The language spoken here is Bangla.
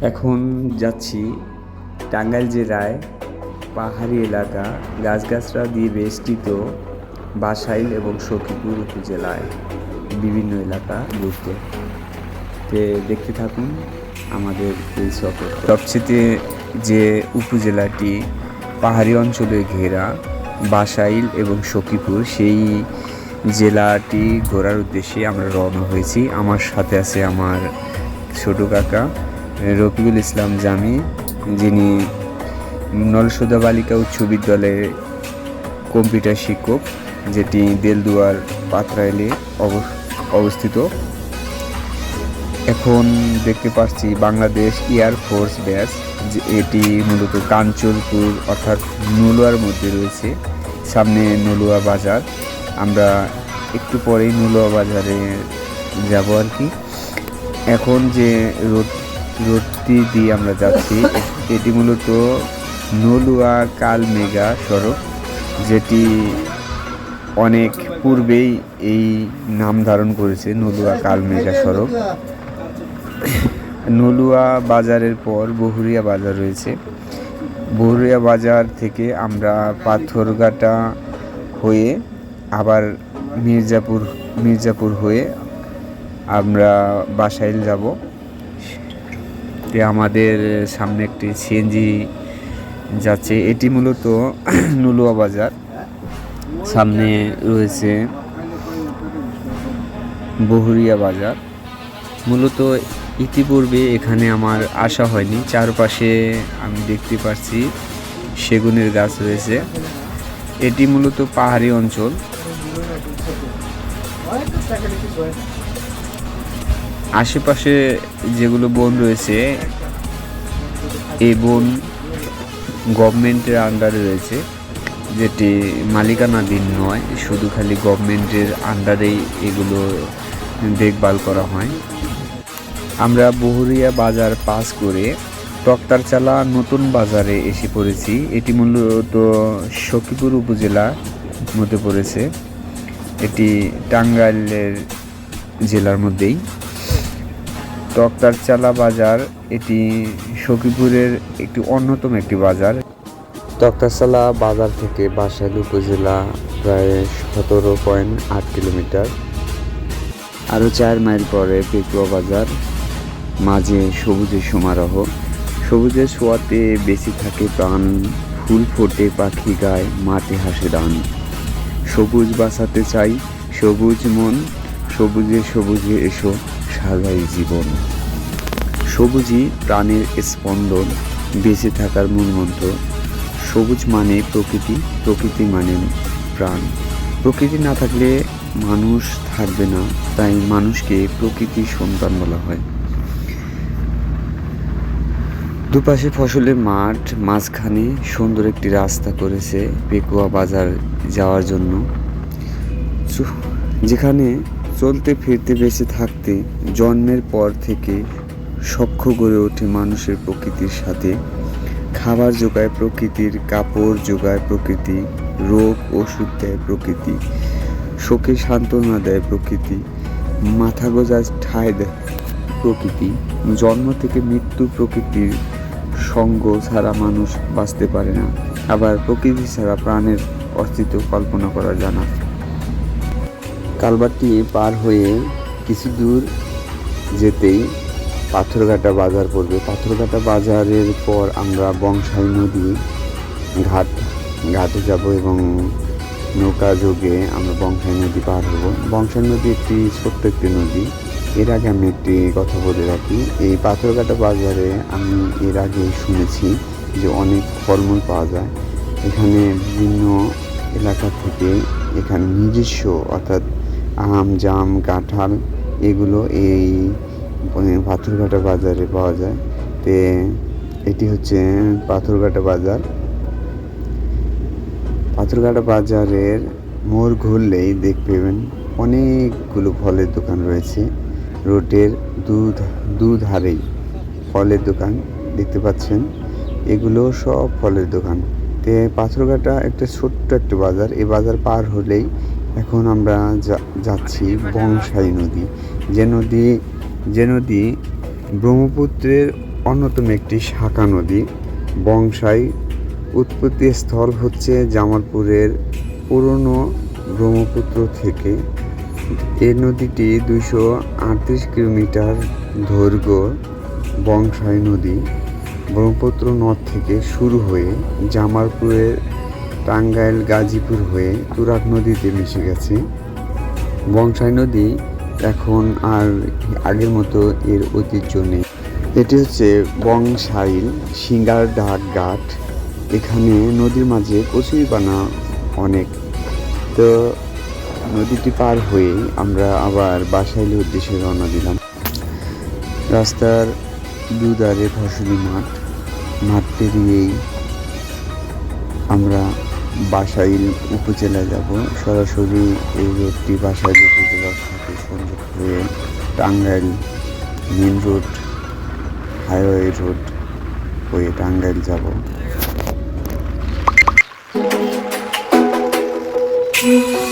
এখন যাচ্ছি টাঙ্গাইল জেলায় পাহাড়ি এলাকা গাছগাছরা দিয়ে বেষ্টিত বাসাইল এবং সখীপুর উপজেলায় বিভিন্ন এলাকা ঘুরতে। তে দেখতে থাকুন আমাদের এই সফর। সবচেয়ে যে উপজেলাটি পাহাড়ি অঞ্চলে ঘেরা, বাসাইল এবং সখীপুর, সেই জেলাটি ঘোরার উদ্দেশ্যে আমরা রওনা হয়েছি। আমার সাথে আছে আমার ছোটো কাকা রফিকুল ইসলাম জামি, যিনি নলসোদা বালিকা উচ্চ বিদ্যালয়ের কম্পিউটার শিক্ষক, যেটি দেলদুয়ার পাত্রাইলে অব- অবস্থিত। এখন দেখতে পাচ্ছি বাংলাদেশ এয়ার ফোর্স ব্যাস এটি মূলত কাঞ্চনপুর অর্থাৎ নলুয়ার মধ্যে রয়েছে। সামনে নলুয়া বাজার। আমরা একটু পরেই নলুয়া বাজারে যাব আর কি। এখন যে রোড রোডটি দিয়ে আমরা যাচ্ছি। এটি মূলত নলুয়া কাল মেগা সড়ক, যেটি অনেক পূর্বেই এই নাম ধারণ করেছে, নলুয়া কাল মেগা সড়ক। নলুয়া বাজারের পর বহুরিয়া বাজার রয়েছে। বহুরিয়া বাজার থেকে আমরা পাথরঘাটা হয়ে আবার মির্জাপুর মির্জাপুর হয়ে আমরা বাসাইল যাব। তে আমাদের সামনে একটি সিএনজি যাচ্ছে। এটি মূলত নলুয়া বাজার। সামনে রয়েছে বহুরিয়া বাজার। মূলত ইতিপূর্বে এখানে আমার আসা হয়নি। চারপাশে আমি দেখতে পাচ্ছি সেগুনের গাছ রয়েছে। এটি মূলত পাহাড়ি অঞ্চল। আশেপাশে যেগুলো বন রয়েছে, এই বন গভর্নমেন্টের আন্ডারে রয়েছে। যেটি মালিকানাধীন নয়, শুধু খালি গভর্নমেন্টের আন্ডারেই এগুলো দেখভাল করা হয়। আমরা বহুরিয়া বাজার পাস করে টক্তারচালা নতুন বাজারে এসে পড়েছি। এটি মূলত সখীপুর উপজেলা মধ্যে পড়েছে। এটি টাঙ্গাইলের জেলার মধ্যেই। টক্তারচালা বাজার এটি সখীপুরের একটি অন্যতম একটি বাজার। তক্তারচালা বাজার থেকে বাসাইল উপজেলা প্রায় সতেরো পয়েন্ট আট কিলোমিটার। আরও চার মাইল পরে পেকুয়া বাজার মাঝে সবুজের সমারোহ। সবুজের ছোঁয়াতে বেশি থাকে প্রাণ ফুল ফোটে পাখি গায় মাঠে হাসে দান সবুজ বাঁচাতে চাই সবুজ মন সবুজে সবুজে এসো। সাজাই জীবন। সবুজই প্রাণের স্পন্দন, বেঁচে থাকার মূলমন্ত্র সবুজ মানে প্রকৃতি প্রকৃতি মানে প্রাণ। প্রকৃতি না থাকলে মানুষ থাকবে না, তাই মানুষকে প্রকৃতির সন্তান বলা হয়। দুপাশে ফসলের মাঠ, মাঝখানে সুন্দর একটি রাস্তা করেছে পেকুয়া বাজার যাওয়ার জন্য। যেখানে চলতে ফিরতে বেঁচে থাকতে জন্মের পর থেকে সখ্য গড়ে ওঠে মানুষের প্রকৃতির সাথে। খাবার যোগায় প্রকৃতির, কাপড় যোগায় প্রকৃতি, রোগ ওষুধ দেয় প্রকৃতি, শোকে সান্ত্বনা দেয় প্রকৃতি, মাথা গোজার ঠাঁই দেয় প্রকৃতি। জন্ম থেকে মৃত্যু প্রকৃতির সঙ্গ ছাড়া মানুষ বাঁচতে পারে না। আবার প্রকৃতি ছাড়া প্রাণের অস্তিত্ব কল্পনা করা জানা কালবারটি পার হয়ে কিছু দূর যেতেই পাথরঘাটা বাজার পড়বে। পাথরঘাটা বাজারের পর আমরা বংশাই নদী ঘাট, ঘাটে যাব এবং নৌকা যোগে আমরা বংশাই নদী পার হব। বংশাই নদী একটি ছোট্ট একটি নদী। এর আগে আমি একটি কথা বলে রাখি। এই পাথরঘাটা বাজারে আমি এর আগে শুনেছি যে অনেক ফলমূল পাওয়া যায়। এখানে বিভিন্ন এলাকা থেকে এখানে নিজস্ব অর্থাৎ আম, জাম, কাঁঠাল, এগুলো এই পাথরঘাটা বাজারে পাওয়া যায়। তে, এটি হচ্ছে পাথরঘাটা বাজার। পাথরঘাটা বাজারের মোড় ঘুরলেই দেখতে পাবেন অনেকগুলো ফলের দোকান রয়েছে। রোডের দুধ দুধারেই ফলের দোকান দেখতে পাচ্ছেন। এগুলো সব ফলের দোকান। তে, পাথরঘাটা একটা ছোট্ট একটা বাজার। এই বাজার পার হলেই এখন আমরা যাচ্ছি বংশাই নদী। যে নদী যে নদী ব্রহ্মপুত্রের অন্যতম একটি শাখা নদী। বংশাই উৎপত্তি স্থল হচ্ছে জামালপুরের পুরনো ব্রহ্মপুত্র থেকে। এই নদীটি দুশো আটত্রিশ কিলোমিটার দৈর্ঘ্য বংশাই নদী। ব্রহ্মপুত্র নদ থেকে শুরু হয়ে জামালপুরের টাঙ্গাইল গাজীপুর হয়ে তুরাগ নদীতে মিশে গেছে। বংশাই নদী এখন আর আগের মতো এর ঐতিহ্য নেই। এটি হচ্ছে বংশাইল সিঙ্গার ডাক ঘাট। এখানে নদীর মাঝে কচুরিপানা অনেক। তো নদীটি পার হয়েই আমরা আবার বাসাইলের উদ্দেশ্যে রওনা দিলাম। রাস্তার দুধারে ফসলি মাঠ। মাঠ পেরিয়েই আমরা বাসাইল উপজেলা যাব। সরাসরি এই রোডটি বাসাইল উপজেলার সাথে সংযোগ হয়ে Tangail main road, highway road হয়ে টাঙ্গাইল যাব। Thank